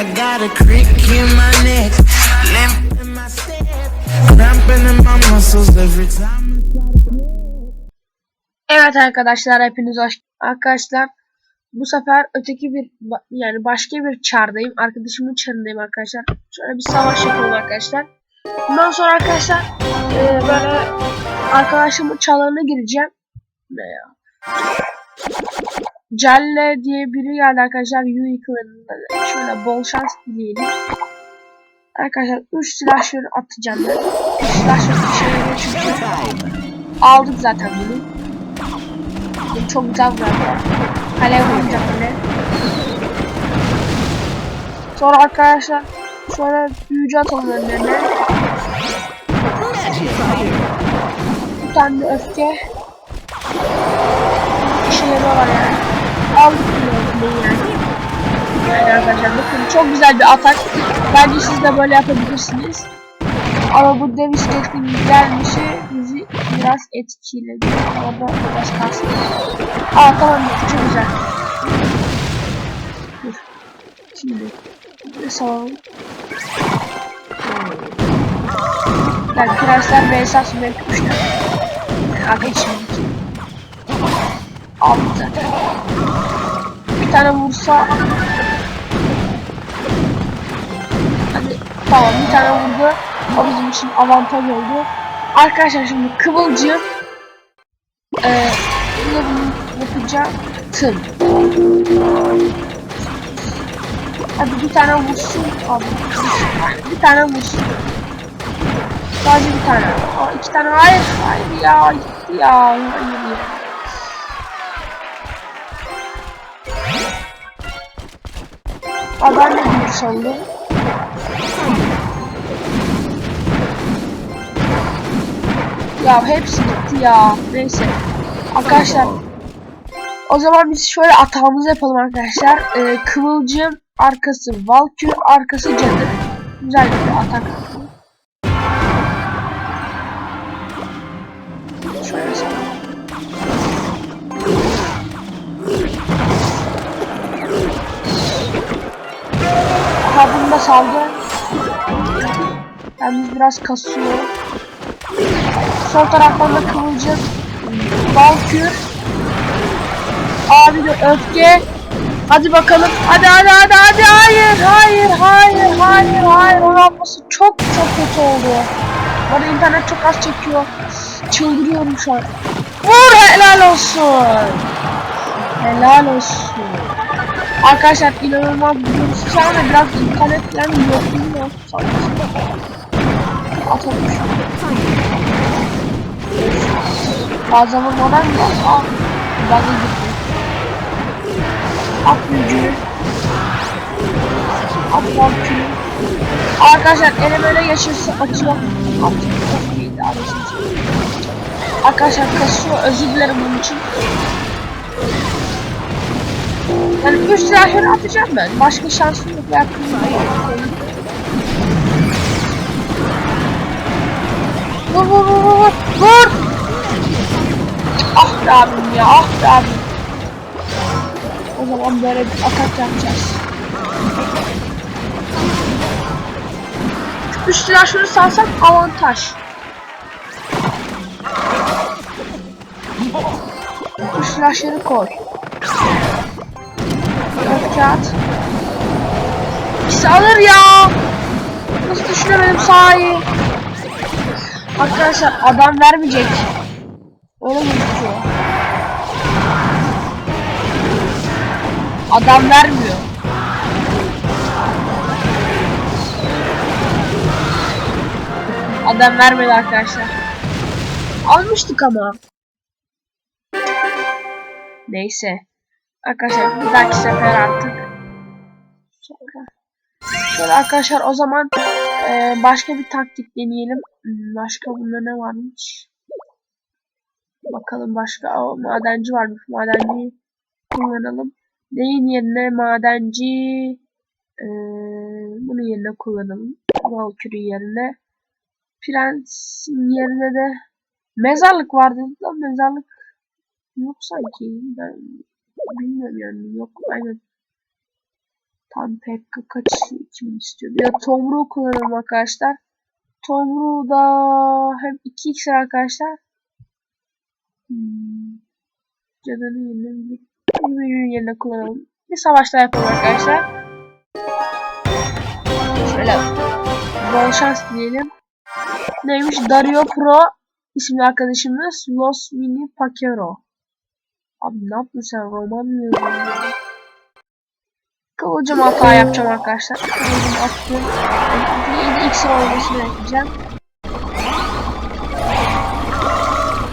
Got a crick in my neck, limp in my step, cramping in my muscles every time. Evet arkadaşlar hepiniz hoş arkadaşlar. Bu sefer öteki bir yani başka bir çardayım arkadaşımın çarındayım arkadaşlar. Şöyle bir savaş yapalım arkadaşlar. Bundan sonra arkadaşlar e, böyle arkadaşımın çalarına gireceğim. Ne ya Celle diye biri arkadaşlar Yui klanında şöyle bol şans dileyelim arkadaşlar 3 silahşörü atacağım ben 3 silahşörü işe yarıyor çünkü aldık zaten bunu bu çok güzel bir. Alev vuracak böyle. Sonra arkadaşlar şöyle büyücü atalım önlerine. Bir tane öfke. Aldık yani. Yani arkadaşlar bakın çok güzel bir atak. Bence siz de böyle yapabilirsiniz. Ama bu deviş keskin gelmişi bizi biraz etkiledi. Ama da biraz kastı. Aa tamam çok güzel. Dur. Şimdi. Bir salalım. Yani prensler ve esas mevkuşlar. Arkadaşım. Aldı zaten. Bir tane vursa. Hadi tamam bir tane vurdu. O bizim için avantaj oldu. Arkadaşlar şimdi kıvılcım eee yine bunu yapacağım. Tım. Hadi bir tane vursun. Abi. Bir tane vursun. Sadece bir tane. Aa, iki tane. Hayır. Hayır ya. Ya. Hayır ya. Aa, ben de sandım. Ya hepsi gitti ya. Neyse. Arkadaşlar. O zaman biz şöyle atağımızı yapalım arkadaşlar. Ee, kıvılcım arkası Valkür arkası cadı. Güzel bir atak. Bunu da saldı. Yalnız biraz kasıyor. Sol taraftan da kıvılcım. Valkür. Abi de öfke. Hadi bakalım. Hadi hadi hadi hadi. Hayır hayır hayır hayır hayır. O yapması çok çok kötü oldu. Bana internet çok az çekiyor. Çıldırıyorum şu an. Vur helal olsun. Helal olsun. Arkadaşlar inanılmaz bir şu anda biraz internet yani yok bilmiyorum. Atalım şunu. Fazla vurmadan da ah bug'a gitti. At gücü. At balkını. Arkadaşlar elim öyle geçirse açıyor. At arasını Arkadaşlar kasıyor özür dilerim bunun için. Yani 3 silahları atacağım ben. Başka şansım yok. Yakın Vur vur vur vur vur. Ah be abim ya ah be. O zaman böyle bir atak yapacağız. Üç silahları salsak avantaj. Üç silahları koy. Öfke at. İkisi alır ya. Nasıl düşünemedim sahi. Arkadaşlar adam vermeyecek. Öyle gözüküyor. Adam vermiyor. Adam vermedi arkadaşlar. Almıştık ama. Neyse. Arkadaşlar bir dahaki sefer artık. Sonra. Şöyle arkadaşlar o zaman e, başka bir taktik deneyelim. Hmm, Başka bunda ne varmış? Bakalım başka. O, madenci varmış. Madenci kullanalım. Neyin yerine madenci ee, bunun yerine kullanalım. Valkyrie yerine. Prens'in yerine de mezarlık vardı da mezarlık yok sanki. Ben bilmiyorum yani. Yok aynen. Tam Pekka kaç kimin istiyor? Bir de Tomru kullanalım arkadaşlar. Tomru da hem 2 iksir arkadaşlar. Hmm. Cadının yerine bir yerine kullanalım. Bir savaşta yapalım arkadaşlar. Şöyle bol şans diyelim. Neymiş? Dario Pro isimli arkadaşımız Los Mini Paquero. Abi ne yaptın sen? Roman mı yazdın ya? Kıvılcım hata yapacağım arkadaşlar. Kıvılcım attım. Bir iksir olmasını bekleyeceğim.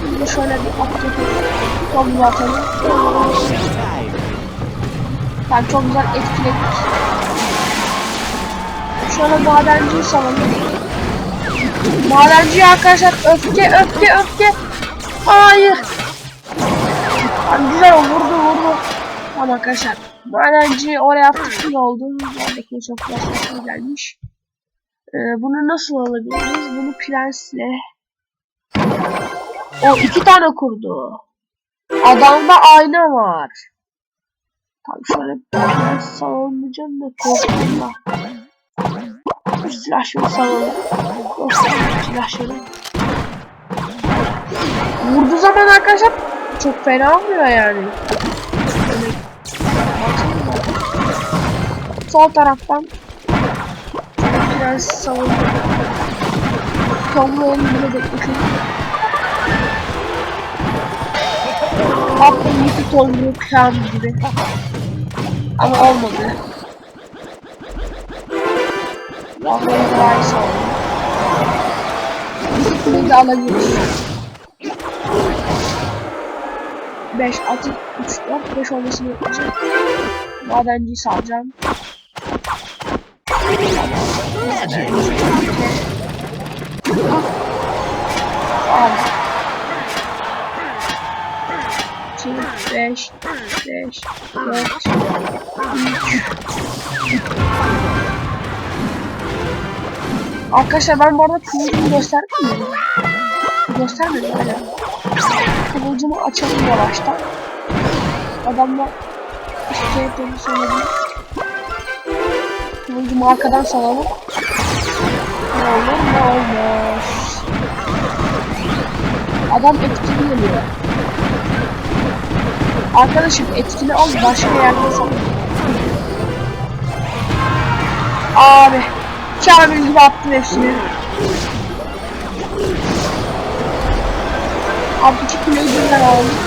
Şimdi şöyle bir attık. Tomru atalım. Ben çok güzel etkiledik. Şöyle madenciyi salalım. Madenci arkadaşlar öfke öfke öfke. Hayır. Abi güzel vurdu vurdu. Tamam arkadaşlar. Madenci oraya attık iyi oldu. Oradaki çok yaklaşık gelmiş. Ee, bunu nasıl alabiliriz? Bunu prensle. O iki tane kurdu. Adamda ayna var. Tam şöyle prens savunmayacağım da korktum da. Dur silah şöyle savunalım. Göstereyim silah şöyle. Vurduğu zaman arkadaşlar çok fena oluyor yani. Sol taraftan biraz savunma. Tomru elinde bekletin. Attım yıkı tomru kram gibi. Ama olmadı. Vallahi daha iyi savunma. Bizi kuleyi de alabiliriz. 5, 6, 3, 4, 5 olmasını yapacağım. Madenciyi salacağım. Al. 2, 5, 5, 4, 3. Arkadaşlar ben bu arada kıvılcımı gösterdim mi? Göstermedim öyle. Kıvılcımı açalım yavaştan. Adamla işte yapalım söyledim. Kıvılcımı arkadan salalım. Ne olur ne olmaz. Adam etkili geliyor. Arkadaşım etkili ol başka yerde sal. Abi. Kamil gibi attım hepsini. Abi iki kiloyu birden aldım.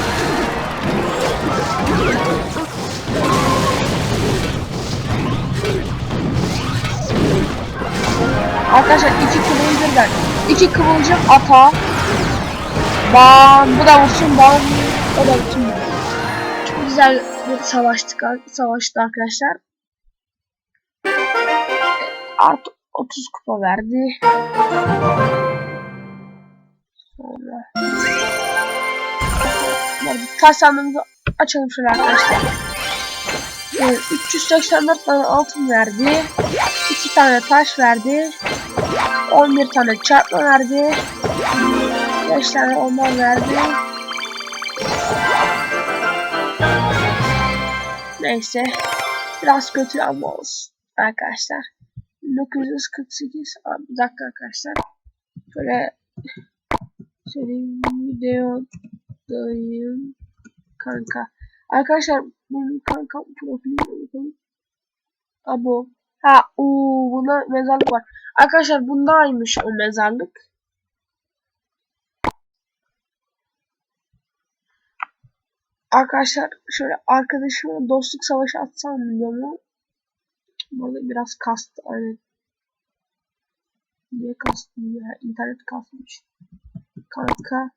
Arkadaşlar iki kiloyu birden. İki kıvılcım ata. Bam. Bu da vursun bam. O da vursun. Çok güzel savaştık, savaştı arkadaşlar. Artı 30 kupa verdi. Sonra taş sandığımızı açalım şöyle arkadaşlar. Ee, 384 tane altın verdi. 2 tane taş verdi. 11 tane çarpma verdi. 5 tane orman verdi. Neyse. Biraz kötü ama olsun arkadaşlar. 1948 Abi, bir dakika arkadaşlar. Şöyle söyleyeyim videodayım kanka. Arkadaşlar benim kanka profiline bakalım. Abo. Ha uuu buna mezarlık var. Arkadaşlar bundaymış o mezarlık. Arkadaşlar şöyle arkadaşıma dostluk savaşı atsam mı diyor mu? Burada biraz kastı aynen. Niye kastı ya? İnternet kasmış. Kanka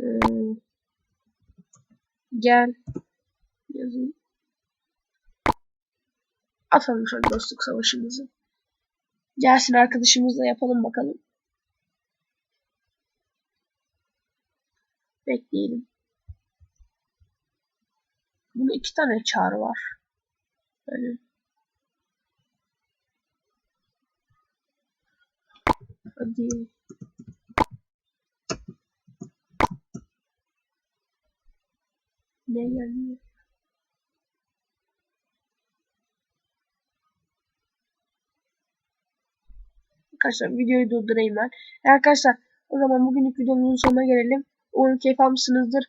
ee, gel yazayım. Atalım şöyle dostluk savaşımızı. Gelsin arkadaşımızla yapalım bakalım. Bekleyelim. Bunun iki tane çağrı var. Böyle. Hadi. Ne geldi? Arkadaşlar videoyu durdurayım ben. E arkadaşlar o zaman bugünlük videomuzun sonuna gelelim. Umarım keyif almışsınızdır.